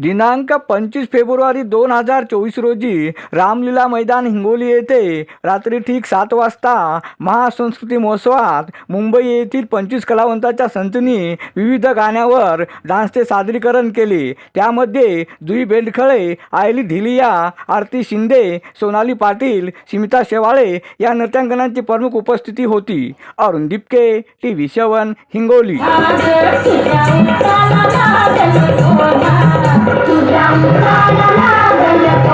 दिनांक पंचवीस फेब्रुवारी दोन हजार चोवीस रोजी रामलीला मैदान हिंगोली येथे रात्री ठीक सात वाजता महासंस्कृती महोत्सवात मुंबई येथील पंचवीस कलावंताच्या संचनी विविध गाण्यावर डान्सचे सादरीकरण केले. त्यामध्ये जुई बेंडखळे आयली धिलिया आरती शिंदे सोनाली पाटील स्मिता शेवाळे या नृत्यांगनांची प्रमुख उपस्थिती होती. Arun Dipke T V seven Hingoli. ሰላም ሰላም